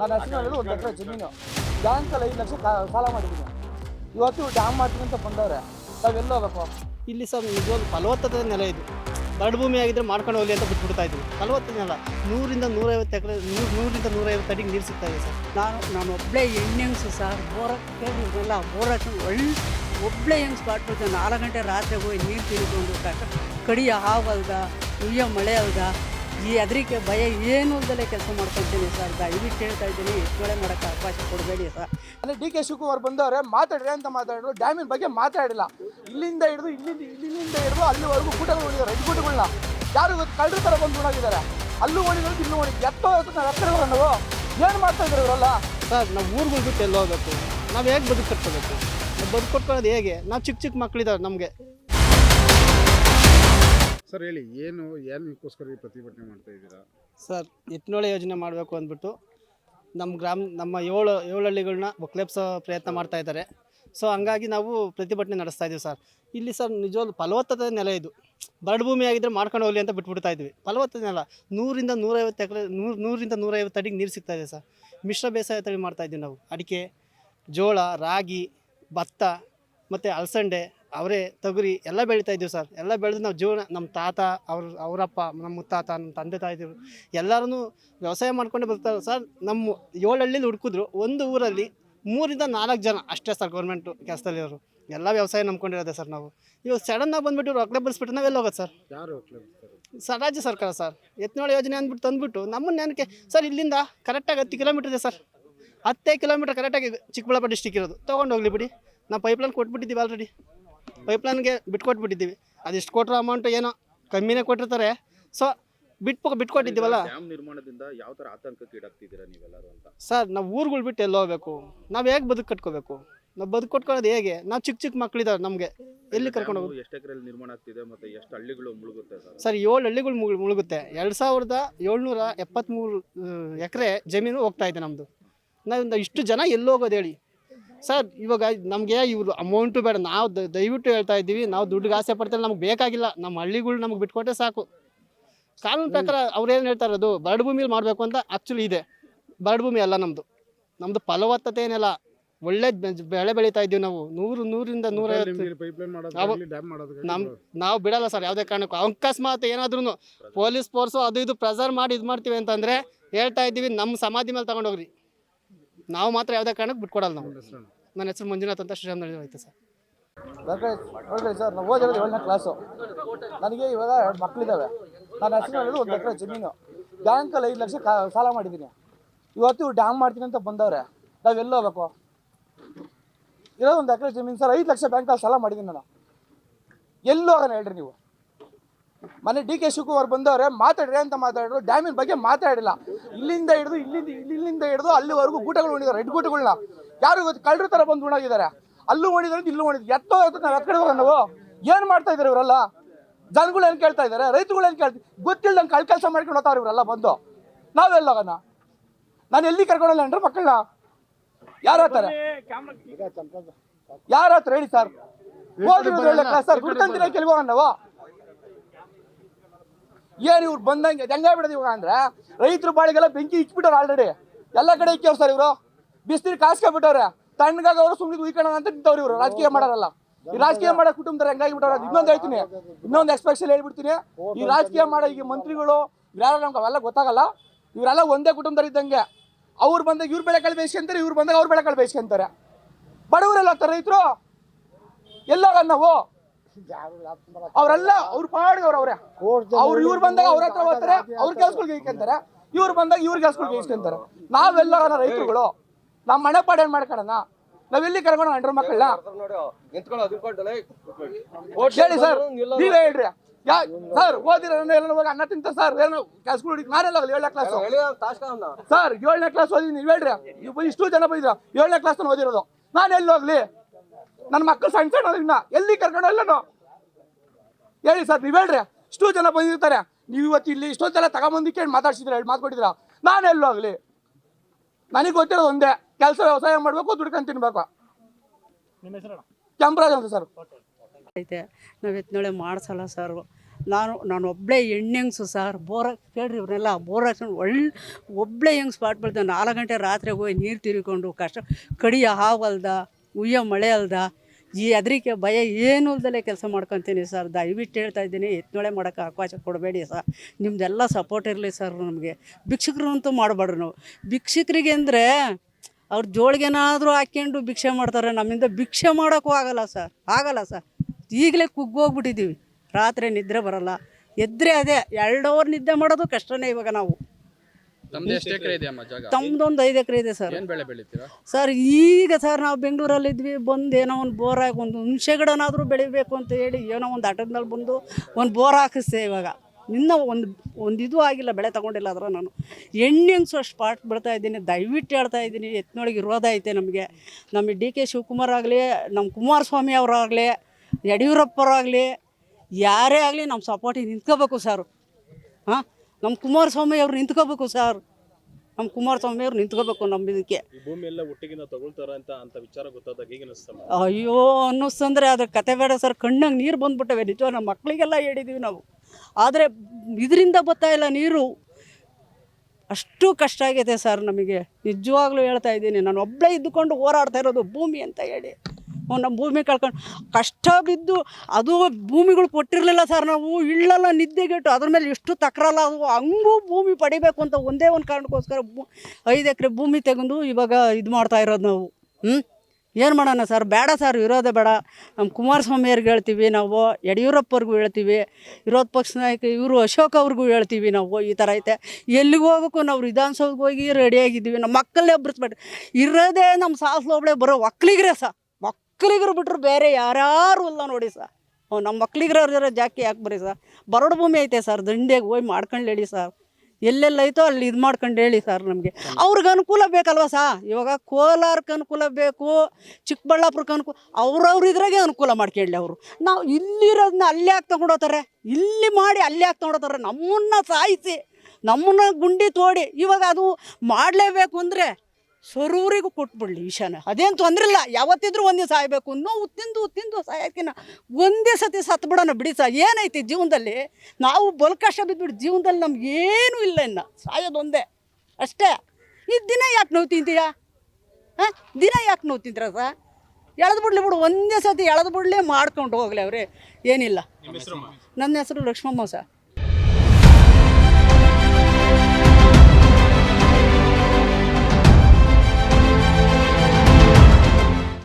ನಾನು ಹಸಿರು ಹೇಳಿದ್ರು ಒಂದು ಎಕರೆ ಜಮೀನು. ಬ್ಯಾಂಕಲ್ಲಿ ಐದು ಲಕ್ಷ ಸಾಲ ಮಾಡಿದ್ದೀನಿ. ಇವತ್ತು ಡ್ಯಾಮ್ ಮಾಡ್ತೀನಿ ಅಂತ ಬಂದವ್ರೆ ನಾವೆಲ್ಲ ಹೋಗಬೇಕು. ಇಲ್ಲಿ ಸರ್ ನಿಜವಾಗ್ಲೂ ಫಲವತ್ತತೆ ನೆಲ ಇದು. ಬರಡು ಭೂಮಿ ಆಗಿದ್ರೆ ಮಾಡ್ಕೊಂಡು ಹೋಗಲಿ ಅಂತ ಬಿಟ್ಬಿಡ್ತಾ ಇದ್ವಿ ಫಲವತ್ತತೆ ನೆಲ. ನೂರಿಂದ ನೂರೈವತ್ತು ಎಕರೆ, ನೂರು ನೂರಿಂದ ನೂರೈವತ್ತು ಅಡಿಗೆ ನೀರು ಸಿಗ್ತಾ ಇದೆ ಸರ್. ನಾನು ನಾನು ಒಬ್ಬಳೇ ಹೆಣ್ಣೆಂಗ್ಸು ಸರ್ ಬೋರಕ್ಕೆ ಇವೆಲ್ಲ ಬೋರಕ್ಕೆ ಒಳ್ಳೆ ಒಬ್ಬಳೇ ಹೆಂಗ್ಸ್ ಬಾಟ್ಬಿಡ್ತೇನೆ ನಾಲ್ಕು ಗಂಟೆ ರಾತ್ರಿ ಹೋಗಿ ನೀರು ತಿಳ್ಕೊಂಡು ಕಡಿಯ ಹಾವಲ್ದ ಉಯ್ಯ ಮಳೆ ಅಲ್ದ ಈ ಹೆದರಿಕೆ ಭಯ ಏನು ಇಲ್ದಲೇ ಕೆಲಸ ಮಾಡ್ಕೊತೀನಿ ಸರ್. ದಯವಿಟ್ಟು ಹೇಳ್ತಾ ಇದ್ದೀನಿ ಹೆಚ್ಚುವಳೆ ಮಾಡೋಕ್ಕೆ ಅವಕಾಶ ಕೊಡಬೇಡಿ ಸರ್. ಅಂದರೆ ಡಿ ಕೆ ಶಿವಕುಮಾರ್ ಬಂದವ್ರೆ ಮಾತಾಡ್ರಿ ಅಂತ ಮಾತಾಡಿದ್ರು ಡ್ಯಾಮಿನ ಬಗ್ಗೆ ಮಾತಾಡಿಲ್ಲ. ಇಲ್ಲಿಂದ ಹಿಡಿದು ಇಲ್ಲಿಂದ ಇಲ್ಲಿಂದ ಹಿಡಿದು ಅಲ್ಲಿವರೆಗೂ ಕೂಟಗಳು ಹೊಡಿದ್ದಾರೆ ಐದು ಕೂಟಗಳನ್ನ ಯಾರು ಇವತ್ತು ಕಳ್ಳರ ಥರ ಬಂದು ನೋಡಿದ್ದಾರೆ ಅಲ್ಲೂ ಹೊಡಿದ್ರು ಇಲ್ಲೂ ಹೊಡಿ ಎತ್ತೋ ಎತ್ತು ನಾವು ಏನು ಮಾಡ್ತಾ ಇದ್ದಾರೆ ಇವರಲ್ಲ? ಸರ್ ನಾವು ಊರುಗಳು ಬಿಟ್ಟು ಎಲ್ಲೋಗಬೇಕು ಹೋಗ್ಬೇಕು? ನಾವು ಹೇಗೆ ಬದುಕು ಕಟ್ಕೋಬೇಕು? ನಾವು ಬದುಕು ಕಟ್ಕೊಳ್ಳೋದು ಹೇಗೆ? ನಾವು ಚಿಕ್ಕ ಚಿಕ್ಕ ಮಕ್ಕಳಿದ್ದಾರೆ ನಮಗೆ. ಸರ್ ಹೇಳಿ, ಏನು ಏನಕ್ಕೋಸ್ಕರ ಈ ಪ್ರತಿಭಟನೆ ಮಾಡ್ತಾ ಇದ್ದೀರಾ? ಸರ್ ಎತ್ತಿನೊಳೆ ಯೋಜನೆ ಮಾಡಬೇಕು ಅಂದ್ಬಿಟ್ಟು ನಮ್ಮ ಗ್ರಾಮ, ನಮ್ಮ ಏಳು ಏಳು ಹಳ್ಳಿಗಳನ್ನ ಒಕ್ಲೇಪ್ಸೋ ಪ್ರಯತ್ನ ಮಾಡ್ತಾ ಇದ್ದಾರೆ. ಸೊ ಹಂಗಾಗಿ ನಾವು ಪ್ರತಿಭಟನೆ ನಡೆಸ್ತಾ ಇದ್ದೀವಿ ಸರ್. ಇಲ್ಲಿ ಸರ್ ನಿಜವಾದ ಫಲವತ್ತತೆ ನೆಲ ಇದು. ಬರಡು ಭೂಮಿ ಆಗಿದ್ರೆ ಮಾಡ್ಕೊಂಡು ಹೋಗ್ಲಿ ಅಂತ ಬಿಟ್ಬಿಡ್ತಾ ಇದ್ವಿ. ಫಲವತ್ತತೆ ನೆಲ. ನೂರಿಂದ ನೂರೈವತ್ತು ಎಕರೆ, ನೂರು, ನೂರಿಂದ ನೂರೈವತ್ತು ಅಡಿಗೆ ನೀರು ಸಿಗ್ತಾ ಇದೆ ಸರ್. ಮಿಶ್ರ ಬೇಸಾಯ ತಳಿ ಮಾಡ್ತಾ ಇದ್ದೀವಿ ನಾವು. ಅಡಿಕೆ, ಜೋಳ, ರಾಗಿ, ಭತ್ತ, ಮತ್ತು ಅಲಸಂಡೆ ಅವರೇ ತೊಗರಿ ಎಲ್ಲ ಬೆಳೀತಾ ಇದ್ದೀವಿ ಸರ್. ಎಲ್ಲ ಬೆಳೆದು ನಾವು ಜೀವನ ನಮ್ಮ ತಾತ ಅವ್ರ ಅವರಪ್ಪ ನಮ್ಮ ಮುತ್ತಾತ ನಮ್ಮ ತಂದೆ ತಾಯಿದ್ರು ಎಲ್ಲರೂ ವ್ಯವಸಾಯ ಮಾಡ್ಕೊಂಡೇ ಬರ್ತಾರೆ ಸರ್. ನಮ್ಮ ಏಳು ಹಳ್ಳಿಲಿ ಹುಡುಕಿದ್ರು. ಒಂದು ಊರಲ್ಲಿ ಮೂರಿಂದ ನಾಲ್ಕು ಜನ ಅಷ್ಟೇ ಸರ್ ಗೌರ್ಮೆಂಟು ಕೆಲಸದಲ್ಲಿರೋರು ಎಲ್ಲ ವ್ಯವಸಾಯ ನಂಬ್ಕೊಂಡಿರೋದೆ ಸರ್ ನಾವು. ಇವಾಗ ಸಡನ್ನಾಗಿ ಬಂದುಬಿಟ್ಟು ರೊಕ್ಕ ಬರ್ಸ್ಬಿಟ್ಟು ನಾವೆಲ್ಲ ಹೋಗೋದು ಸರ್? ಯಾರು ಸರ್ ರಾಜ್ಯ ಸರ್ಕಾರ ಸರ್. ಎತ್ನಾಳ ಯೋಜನೆ ಅಂದ್ಬಿಟ್ಟು ತಂದುಬಿಟ್ಟು ನಮ್ಮ ನೆನಕೆ ಸರ್ ಇಲ್ಲಿಂದ ಕರೆಕ್ಟಾಗಿ ಹತ್ತು ಕಿಲೋಮೀಟ್ರ್ ಇದೆ ಸರ್. ಹತ್ತೇ ಕಿಲೋಮೀಟ್ರ್ ಕರೆಕ್ಟಾಗಿ ಚಿಕ್ಕಬಳ್ಳಾಪುರ ಡಿಸ್ಟಿಕ್ ಇರೋದು. ತೊಗೊಂಡು ಹೋಗ್ಲಿ ಬಿಡಿ. ನಾವು ಪೈಪ್ಲೈನ್ ಕೊಟ್ಬಿಟ್ಟಿದ್ದೀವಿ ಆಲ್ರೆಡಿ ಪೈಪ್ಲೈನ್ಗೆ ಬಿಟ್ಕೊಟ್ಬಿಟ್ಟಿದ್ದೀವಿ. ಅದೆಷ್ಟು ಕೊಟ್ಟರು ಅಮೌಂಟ್ ಏನೋ ಕಮ್ಮಿನೇ ಕೊಟ್ಟಿರ್ತಾರೆ. ಸೊ ಬಿಟ್ಟು ಬಿಟ್ಕೊಟ್ಟಿದ್ದೀವಲ್ಲ? ಡ್ಯಾಮ್ ನಿರ್ಮಾಣದಿಂದ ಯಾವ ಥರ ಆತಂಕಕ್ಕೀಡಾಗ್ತಿದ್ದೀರಾ ನೀವೆಲ್ಲರೂ ಅಂತ? ಸರ್ ನಾವು ಊರುಗಳು ಬಿಟ್ಟು ಎಲ್ಲ ಹೋಗ್ಬೇಕು? ನಾವು ಹೇಗೆ ಬದುಕು ಕಟ್ಕೋಬೇಕು? ನಾವು ಬದುಕು ಕಟ್ಕೊಳ್ಳೋದು ಹೇಗೆ? ನಾವು ಚಿಕ್ಕ ಚಿಕ್ಕ ಮಕ್ಕಳಿದ್ದಾರೆ ನಮಗೆ. ಎಲ್ಲಿ ಕರ್ಕೊಂಡು ಹೋಗೋದು ಎಷ್ಟು ಎಕರೆಯಲ್ಲಿ ನಿರ್ಮಾಣ ಆಗ್ತಿದೆ ಮತ್ತೆ ಎಷ್ಟು ಹಳ್ಳಿಗಳು ಮುಳುಗುತ್ತೆ ಸರ್? ಸರ್ ಏಳು ಹಳ್ಳಿಗಳು ಮುಳು ಮುಳುಗುತ್ತೆ. ಎರಡು ಸಾವಿರದ ಏಳ್ನೂರ ಎಪ್ಪತ್ತ್ಮೂರು ಎಕರೆ ಜಮೀನು ಹೋಗ್ತಾ ಇದೆ ನಮ್ಮದು ನಾವು ಇಷ್ಟು ಜನ ಎಲ್ಲಿ ಹೋಗೋದು ಹೇಳಿ? ಸರ್ ಇವಾಗ ನಮಗೆ ಇವರು ಅಮೌಂಟು ಬೇಡ. ನಾವು ದಯವಿಟ್ಟು ಹೇಳ್ತಾ ಇದ್ದೀವಿ ನಾವು ದುಡ್ಡು ಆಸೆ ಪಡ್ತಾರೆ ನಮ್ಗೆ ಬೇಕಾಗಿಲ್ಲ. ನಮ್ಮ ಹಳ್ಳಿಗಳು ನಮ್ಗೆ ಬಿಟ್ಕೊಟ್ಟೆ ಸಾಕು. ಕಾನೂನು ಪ್ರಕಾರ ಅವ್ರೇನು ಹೇಳ್ತಾ ಇರೋದು ಬರಡು ಭೂಮಿಲಿ ಮಾಡಬೇಕು ಅಂತ ಆ್ಯಕ್ಚುಲಿ ಇದೆ. ಬರಡು ಭೂಮಿ ಅಲ್ಲ ನಮ್ಮದು ನಮ್ಮದು ಫಲವತ್ತತೆ ಏನಿಲ್ಲ. ಒಳ್ಳೆ ಬೆಳೆ ಬೆಳೀತಾ ಇದ್ದೀವಿ ನಾವು. ನೂರು ನೂರಿಂದ ನೂರೈವತ್ತು ನಮ್ ನಾವು ಬಿಡಲ್ಲ ಸರ್ ಯಾವುದೇ ಕಾರಣಕ್ಕೂ. ಅಕಸ್ಮಾತ್ ಏನಾದ್ರೂ ಪೊಲೀಸ್ ಫೋರ್ಸು ಅದು ಇದು ಪ್ರೆಸರ್ ಮಾಡಿ ಇದು ಮಾಡ್ತೀವಿ ಅಂತಂದರೆ ಹೇಳ್ತಾ ಇದ್ದೀವಿ ನಮ್ಮ ಸಮಾಧಿ ಮೇಲೆ ತಗೊಂಡೋಗ್ರಿ ನಾವು ಮಾತ್ರ ಯಾವುದೇ ಕಾರಣಕ್ಕೆ ಬಿಟ್ಕೊಡಲ್ಲ ನಾವು. ನನ್ನ ಹೆಸರು ಮಂಜುನಾಥ್ ಅಂತ ಶ್ರೀರಾಮ್ ನಡೆದು ಹೋಯ್ತು ಸರ್. ಸರ್ ನಾವು ಓದಿರೋದು ಏಳನೇ ಕ್ಲಾಸು ನನಗೆ ಇವಾಗ ಎರಡು ಮಕ್ಕಳಿದ್ದಾವೆ ನನ್ನ ಹೆಸರು ಹೇಳಿದ್ರು ಒಂದು ಎಕರೆ ಜಮೀನು. ಬ್ಯಾಂಕಲ್ಲಿ ಐದು ಲಕ್ಷ ಸಾಲ ಮಾಡಿದ್ದೀನಿ. ಇವತ್ತು ಇವ್ರು ಡ್ಯಾಮ್ ಮಾಡ್ತೀನಿ ಅಂತ ಬಂದವ್ರೆ, ನಾವು ಎಲ್ಲಿ ಹೋಗ್ಬೇಕು? ಇರೋದು ಒಂದು ಎಕರೆ ಜಮೀನು ಸರ್, ಐದು ಲಕ್ಷ ಬ್ಯಾಂಕಲ್ಲಿ ಸಾಲ ಮಾಡಿದ್ದೀನಿ ನಾನು. ಎಲ್ಲಿ ಹೋಗೋಣ ಹೇಳ್ರಿ ನೀವು? ಮನೆ ಡಿ ಕೆ ಶಿವಕುಮಾರ್ ಬಂದವ್ರೆ, ಮಾತಾಡ್ರಿ ಅಂತ ಮಾತಾಡಿದ್ರು ಡ್ಯಾಮಿನ ಬಗ್ಗೆ ಮಾತಾಡಿಲ್ಲ. ಇಲ್ಲಿಂದ ಹಿಡಿದು, ಇಲ್ಲಿಂದ ಇಲ್ಲಿಂದ ಹಿಡಿದು ಅಲ್ಲಿವರೆಗೂ ಗೂಟಗಳು ಉಂಡಿದ್ದಾರೆ ಎರಡು ಗೂಟಗಳನ್ನ ಯಾರು ಇವತ್ತು ಕಳ್ಳರ ಥರ ಬಂದು ಉಣಾಗಿದ್ದಾರೆ ಅಲ್ಲೂ ಓಡಿದ್ರೆ ಇಲ್ಲೂ ಓಡಿದ್ರು ಎತ್ತೋ ಎತ್ತ ನಾವು ಹೋಗೋಣ ನಾವು. ಏನು ಮಾಡ್ತಾ ಇದ್ದಾರೆ ಇವರೆಲ್ಲ? ಜನಗಳು ಏನು ಕೇಳ್ತಾ ಇದ್ದಾರೆ? ರೈತರುಗಳು ಏನು ಕೇಳ್ತಿ ಗೊತ್ತಿಲ್ದಂಗೆ ಕಳ್ ಕೆಲಸ ಮಾಡ್ಕೊಂಡು ಹೋಗ್ತಾವ್ರೆ ಇವರೆಲ್ಲ ಬಂದು. ನಾವೆಲ್ಲ ಹೋಗೋಣ? ನಾನು ಎಲ್ಲಿ ಕರ್ಕೊಂಡಲ್ಲ ಅಂದ್ರೆ ಮಕ್ಕಳನ್ನ? ಯಾರು ಹೇಳ್ತಾರೆ? ಯಾರ ಹತ್ರ ಹೇಳಿ ಸರ್? ಕೆಲವು ಕ್ಲಾಸ್ ಸರ್. ಹೋಗೋಣ ನಾವು. ಏನು ಇವ್ರು ಬಂದಂಗೆ ಹೆಂಗ ಬಿಡೋದು ಇವಾಗ ಅಂದ್ರೆ ರೈತರು ಬಾಳಿಗೆಲ್ಲ ಬೆಂಕಿ ಇಚ್ಬಿಟ್ಟವ್ರು ಆಲ್ರೆಡಿ ಎಲ್ಲ ಕಡೆ ಇಕ್ಕವ್ರು ಸರ್ ಇವರು. ಬಿಸಿನೀರು ಕಾಸ್ಕೊಬಿಟ್ಟವ್ರೆ ತಣ್ಣಗಾಗ ಅವರು ಸುಮ್ಮನೆ ಉಯ್ಕೋಣ ಅಂತ ನಿಂತವ್ರು ಇವರು, ರಾಜಕೀಯ ಮಾಡೋರಲ್ಲ. ಈ ರಾಜಕೀಯ ಮಾಡೋ ಕುಟುಂಬದವ್ರು ಹೆಂಗಾಗಿ ಬಿಟ್ಟವ್ರೆ ಇನ್ನೊಂದು ಹೇಳ್ತೀನಿ. ಇನ್ನೊಂದು ಎಕ್ಸ್ಪೆಷಲ್ ಹೇಳ್ಬಿಡ್ತೀನಿ. ಈ ರಾಜಕೀಯ ಮಾಡೋ ಈಗ ಮಂತ್ರಿಗಳು ಯಾರು ನಮ್ಗೆ ಅವೆಲ್ಲ ಗೊತ್ತಾಗಲ್ಲ. ಇವರೆಲ್ಲ ಒಂದೇ ಕುಟುಂಬದವ್ರು ಇದ್ದಂಗೆ. ಅವ್ರು ಬಂದಾಗ ಇವ್ರು ಬೆಳೆಗಳು ಬೇಯಿಸ್ಕೊಂತಾರೆ, ಇವ್ರು ಬಂದಾಗ ಅವ್ರು ಬೆಳೆಗಳು ಬೇಯಿಸ್ಕೊಂತಾರೆ. ಬಡವರೆಲ್ಲ ಹತ್ತಾರ ರೈತರು ಎಲ್ಲಾರ ನಾವು ಅವರೆಲ್ಲ ಅವ್ರು ಪಾಡಿದವ್ರು ಅವ್ರ ಅವ್ರೆ. ಇವ್ರು ಬಂದಾಗ ಅವ್ರ ಹತ್ರ ಹೋಗ್ತಾರೆ ಅವ್ರ ಕೆಲ್ಸಗಳಿಗೆ ಇಸ್ಕೊಂತಾರೆ ಇವ್ರು ಬಂದಾಗ ಇವ್ರ ಕೆಲ್ಸಗಳಿಗೆ ಇಸ್ಕೊಂತಾರೆ ನಾವೆಲ್ಲ ರೈತರುಗಳು ನಮ್ಮ ಮನೆ ಪಾಡು ಏನ್ ಮಾಡ್ಕೊಳ್ಳೋಣ ನಾವೆಲ್ಲಿ ಕರ್ಕೊಂಡು ಅಂಡ್ರ ಮಕ್ಕಳನ್ನ ಹೇಳಿ ಸರ್ ನೀವೇ ಹೇಳ್ರಿ. ಯಾ ಸರ್ ಓದಿರ ಎಲ್ಲ ಹೋಗಿ ಅನ್ನ ತಿಂತ ಸರ್ ಏನು ಕ್ಲಾಸ್ಗಳು ಹುಡುಗಿ ನಾನೆಲ್ಲ ಏಳನೇ ಕ್ಲಾಸ್ ಸರ್ ಏಳನೇ ಕ್ಲಾಸ್ ಓದಿ ನೀವು ಹೇಳ್ರಿ. ಇವ್ ಇಷ್ಟು ಜನ ಬೈದ್ರ. ಏಳನೇ ಕ್ಲಾಸ್ ಓದಿರೋದು. ನಾನು ಎಲ್ಲಿ ಹೋಗ್ಲಿ? ನನ್ನ ಮಕ್ಕಳು ಸಣ್ಣ ಸಣ್ಣ ಇನ್ನ ಎಲ್ಲಿ ಕರ್ಕೊಂಡು ಎಲ್ಲನು ಹೇಳಿ ಸರ್ ನೀವು ಹೇಳ್ರಿ. ಇಷ್ಟು ಜನ ಬಂದಿರ್ತಾರೆ. ನೀವು ಇವತ್ತು ಇಲ್ಲಿ ಇಷ್ಟೊಂದೆಲ್ಲ ತಗೊಂಬಂದಿಕ್ಕೆ ಮಾತಾಡ್ಸಿದ್ರೆ ಹೇಳಿ ಮಾತಾಡಿದ್ರ ನಾನು ಎಲ್ಲೋಗ್ಲಿ ನನಗೆ ಗೊತ್ತಿರೋದು ಒಂದೇ. ಕೆಲಸ ವ್ಯವಸಾಯ ಮಾಡಬೇಕು ದುಡ್ಕೊಂಡು ತಿನ್ಬೇಕು. ಕೆಂಪರಾಜ್ ಅಂತ ಸರ್. ಐತೆ. ನಾವು ಎತ್ನೊಳೆ ಮಾಡಿಸಲ್ಲ ಸರ್ ನಾನು ನಾನು ಒಬ್ಬಳೇ ಹೆಣ್ಣೆಂಗ್ಸು ಸರ್ ಬೋರ ಕೇಳ್ರಿ ಇವರೆಲ್ಲ ಬೋರ್ ಹಾಕ್ಸ್ಕೊಂಡು ಒಳ್ಳೆ ಒಬ್ಬಳೇ ಹೆಂಗೆ ಸ್ಪಾಟ್ ಬೀಳ್ತೇವೆ ನಾಲ್ಕು ಗಂಟೆ ರಾತ್ರಿ ಹೋಗಿ ನೀರು ತಿರ್ಕೊಂಡು ಕಷ್ಟ ಕಡಿಯ ಹಾವಲ್ದ ಉಯ್ಯ ಮಳೆ ಅಲ್ದ ಈ ಅದ್ರಿಕೆ ಭಯ ಏನೂ ಇಲ್ದಲೇ ಕೆಲಸ ಮಾಡ್ಕೊತೀನಿ ಸರ್ ದಯವಿಟ್ಟು ಹೇಳ್ತಾ ಇದ್ದೀನಿ ಎತ್ನೊಳೆ ಮಾಡೋಕ್ಕೆ ಅವಕಾಶ ಕೊಡಬೇಡಿ ಸರ್ ನಿಮ್ಮದೆಲ್ಲ ಸಪೋರ್ಟ್ ಇರಲಿ ಸರ್ ನಮಗೆ. ಭಿಕ್ಷಕರು ಅಂತೂ ಮಾಡಬಾರ್ದು ನಾವು. ಭಿಕ್ಷಕರಿಗೆ ಅಂದರೆ ಅವ್ರ ಜೋಳಿಗೆನಾದರೂ ಹಾಕ್ಕೊಂಡು ಭಿಕ್ಷೆ ಮಾಡ್ತಾರೆ ನಮ್ಮಿಂದ ಭಿಕ್ಷೆ ಮಾಡೋಕ್ಕೂ ಆಗಲ್ಲ ಸರ್ ಆಗಲ್ಲ ಸರ್. ಈಗಲೇ ಕುಗ್ಗೋಗ್ಬಿಟ್ಟಿದ್ದೀವಿ ರಾತ್ರಿ ನಿದ್ರೆ ಬರಲ್ಲ. ಎದ್ರೆ ಅದೇ ಎರಡು ಅವರ್ ನಿದ್ದೆ ಮಾಡೋದು ಕಷ್ಟನೇ ಇವಾಗ ನಾವು. ತಮ್ದೊಂದು ಎಷ್ಟು ಎಕರೆ ಇದೆ ಅಮ್ಮ ಜಾಗ? ತಮ್ಮದೊಂದು ಐದು ಎಕರೆ ಇದೆ ಸರ್. ಸರ್ ಈಗ ಸರ್ ನಾವು ಬೆಂಗಳೂರಲ್ಲಿ ಇದ್ವಿ ಬಂದು ಏನೋ ಒಂದು ಬೋರ್ ಹಾಕಿ ಒಂದು ಹುಣಸೆ ಗಿಡನಾದರೂ ಬೆಳಿಬೇಕು ಅಂತ ಹೇಳಿ ಏನೋ ಒಂದು ಆಟೋದಲ್ಲಿ ಬಂದು ಒಂದು ಬೋರ್ ಹಾಕಿಸ್ತೇವೆ ಇವಾಗ. ನಿನ್ನ ಒಂದು ಒಂದು ಇದು ಆಗಿಲ್ಲ, ಬೆಳೆ ತಗೊಂಡಿಲ್ಲ ಅದರ ನಾನು. ಎಣ್ಣೆಂಗ್ಸು ಅಷ್ಟು ಪಾಟ್ ಬಿಡ್ತಾ ಇದ್ದೀನಿ, ದಯವಿಟ್ಟು ಹೇಳ್ತಾ ಇದ್ದೀನಿ, ಎತ್ನೊಳಗೆ ವಿರೋಧ ಐತೆ ನಮಗೆ. ನಮ್ಮ ಡಿ ಕೆ ಶಿವಕುಮಾರ್ ಆಗಲಿ, ನಮ್ಮ ಕುಮಾರಸ್ವಾಮಿ ಅವರಾಗಲಿ ಯಡಿಯೂರಪ್ಪರಾಗಲಿ ಯಾರೇ ಆಗಲಿ ನಮ್ಮ ಸಪೋರ್ಟಿಗೆ ನಿಂತ್ಕೋಬೇಕು ಸರ್. ಹಾಂ? ನಮ್ಮ ಕುಮಾರಸ್ವಾಮಿ ಅವರು ನಿಂತ್ಕೋಬೇಕು ಸರ್. ನಮ್ಮ ಕುಮಾರಸ್ವಾಮಿ ಅವ್ರು ನಿಂತ್ಕೋಬೇಕು ನಮ್ಮ ಇದಕ್ಕೆ. ಭೂಮಿ ಎಲ್ಲ ತಗೊಳ್ತಾರ ಅಂತ ಅಂತ ವಿಚಾರ ಗೊತ್ತಾದಾಗ ಹೇಗೆ ಅನಿಸ್ತಮ್ಮ ಅಯ್ಯೋ ಅನ್ನಿಸ್ತಂದ್ರೆ ಅದ್ರ ಕತೆ ಬೇಡ ಸರ್. ಕಣ್ಣಾಗ ನೀರು ಬಂದ್ಬಿಟ್ಟವೆ. ನಿಜ ನಮ್ಮ ಮಕ್ಕಳಿಗೆಲ್ಲ ಹೇಳಿದೀವಿ ನಾವು. ಆದರೆ ಇದರಿಂದ ಬರ್ತಾ ಇಲ್ಲ ನೀರು. ಅಷ್ಟು ಕಷ್ಟ ಆಗೈತೆ ಸರ್ ನಮಗೆ. ನಿಜವಾಗ್ಲೂ ಹೇಳ್ತಾ ಇದ್ದೀನಿ. ನಾನು ಒಬ್ಬಳೇ ಇದ್ದುಕೊಂಡು ಹೋರಾಡ್ತಾ ಇರೋದು ಭೂಮಿ ಅಂತ ಹೇಳಿ. ನಮ್ಮ ಭೂಮಿ ಕಳ್ಕೊಂಡು. ಕಷ್ಟ ಬಿದ್ದು ಅದು ಭೂಮಿಗಳು ಕೊಟ್ಟಿರಲಿಲ್ಲ ಸರ್ ನಾವು ಇಳ್ಳೆಲ್ಲ ನಿದ್ದೆಗೆಟ್ಟು ಅದ್ರ ಮೇಲೆ ಎಷ್ಟು ತಕ್ರಲ್ಲ ಅದು. ಹಂಗೂ ಭೂಮಿ ಪಡಿಬೇಕು ಅಂತ ಒಂದೇ ಒಂದು ಕಾರಣಕ್ಕೋಸ್ಕರ ಐದು ಎಕರೆ ಭೂಮಿ ತೆಗೆದು ಇವಾಗ ಇದು ಮಾಡ್ತಾ ಇರೋದು ನಾವು. ಹ್ಞೂ ಏನು ಮಾಡೋಣ ಸರ್ ಬೇಡ ಸರ್ ಇರೋದೇ ಬೇಡ. ನಮ್ಮ ಕುಮಾರಸ್ವಾಮಿ ಅವ್ರಿಗೆ ಹೇಳ್ತೀವಿ ನಾವು ಯಡಿಯೂರಪ್ಪವ್ರಿಗೂ ಹೇಳ್ತೀವಿ, ವಿರೋಧ ಪಕ್ಷ ನಾಯಕ ಇವರು ಅಶೋಕ್ ಅವ್ರಿಗೂ ಹೇಳ್ತೀವಿ ನಾವು, ಈ ಥರ ಐತೆ. ಎಲ್ಲಿಗೆ ಹೋಗ್ಬೇಕು? ನಾವು ವಿಧಾನಸೌಧಕ್ಕೆ ಹೋಗಿ ರೆಡಿಯಾಗಿದ್ದೀವಿ ನಮ್ಮ ಮಕ್ಕಳೇ ಒಬ್ಬರಿಸ್ಬೇಡಿ ಇರೋದೇ ನಮ್ಮ ಸಾಸ್ಲು ಒಬ್ಬಳೆ ಬರೋ ಒಕ್ಕಲಿಗ್ರೆ ಸ ಒಕ್ಕಲಿಗರು ಬಿಟ್ಟರು ಬೇರೆ ಯಾರ್ಯಾರು ಇಲ್ಲ ನೋಡಿ ಸರ್. ಹ್ಞೂ ನಮ್ಮ ಮಕ್ಳಿಗರ ಜಾಕಿ ಯಾಕೆ ಬರೀ ಸರ್? ಬರಡ ಭೂಮಿ ಐತೆ ಸರ್ ದಂಡೆಗೆ ಹೋಗಿ ಮಾಡ್ಕೊಂಡು ಹೇಳಿ ಸರ್. ಎಲ್ಲೆಲ್ಲ ಐತೋ ಅಲ್ಲಿ ಇದು ಮಾಡ್ಕೊಂಡು ಹೇಳಿ ಸರ್ ನಮಗೆ. ಅವ್ರಿಗೆ ಅನುಕೂಲ ಬೇಕಲ್ವ ಸಾ ಇವಾಗ ಕೋಲಾರಕ್ಕೆ ಅನುಕೂಲ ಬೇಕು ಚಿಕ್ಕಬಳ್ಳಾಪುರಕ್ಕೆ ಅನುಕೂಲ ಅವ್ರವ್ರ ಇದ್ರಾಗೆ ಅನುಕೂಲ ಮಾಡ್ಕೊಳ್ಳಿ ಅವರು. ನಾವು ಇಲ್ಲಿರೋದನ್ನ ಅಲ್ಲಿ ಯಾಕೆ ತೊಗೊಂಡೋತಾರೆ ಇಲ್ಲಿ ಮಾಡಿ ಅಲ್ಲಿ ಯಾಕೆ ತೊಗೊಂಡೋತಾರೆ ನಮ್ಮನ್ನ ಸಾಯಿಸಿ, ನಮ್ಮನ್ನ ಗುಂಡಿ ತೋಡಿ ಇವಾಗ ಅದು ಮಾಡಲೇಬೇಕು ಅಂದರೆ ಸರೂರಿಗೂ ಕೊಟ್ಬಿಡ್ಲಿ ವಿಷನ. ಅದೇನು ತೊಂದ್ರೆ ಇಲ್ಲ ಯಾವತ್ತಿದ್ರೂ ಒಂದೇ ಸಾಯಬೇಕು. ನೋವು ತಿಂದು ತಿಂದು ಸಾಯೋಕ್ಕಿನ್ನ ಒಂದೇ ಸತಿ ಸತ್ತು ಬಿಡೋಣ ಬಿಡಿ ಸಾ ಏನೈತಿ ಜೀವನದಲ್ಲಿ? ನಾವು ಬಲ್ ಕಷ್ಟ ಬಿದ್ದುಬಿಟ್ಟು ಜೀವನದಲ್ಲಿ ನಮ್ಗೆ ಏನೂ ಇಲ್ಲ ಇನ್ನು. ಸಾಯೋದು ಒಂದೇ ಅಷ್ಟೇ. ಈ ದಿನ ಯಾಕೆ ನೋವು ತಿಂತೀಯ? ಹಾಂ? ದಿನ ಯಾಕೆ ನೋವು ತಿಂತೀರ ಸಾ ಎಳೆದು ಬಿಡ್ಲಿ ಬಿಡು. ಒಂದೇ ಸತಿ ಎಳೆದು ಬಿಡ್ಲಿ ಮಾಡ್ಕೊಂಡು ಹೋಗ್ಲಿ ಅವ್ರೆ. ಏನಿಲ್ಲ. ನನ್ನ ಹೆಸರು ಲಕ್ಷ್ಮಮ್ಮ ಸರ್.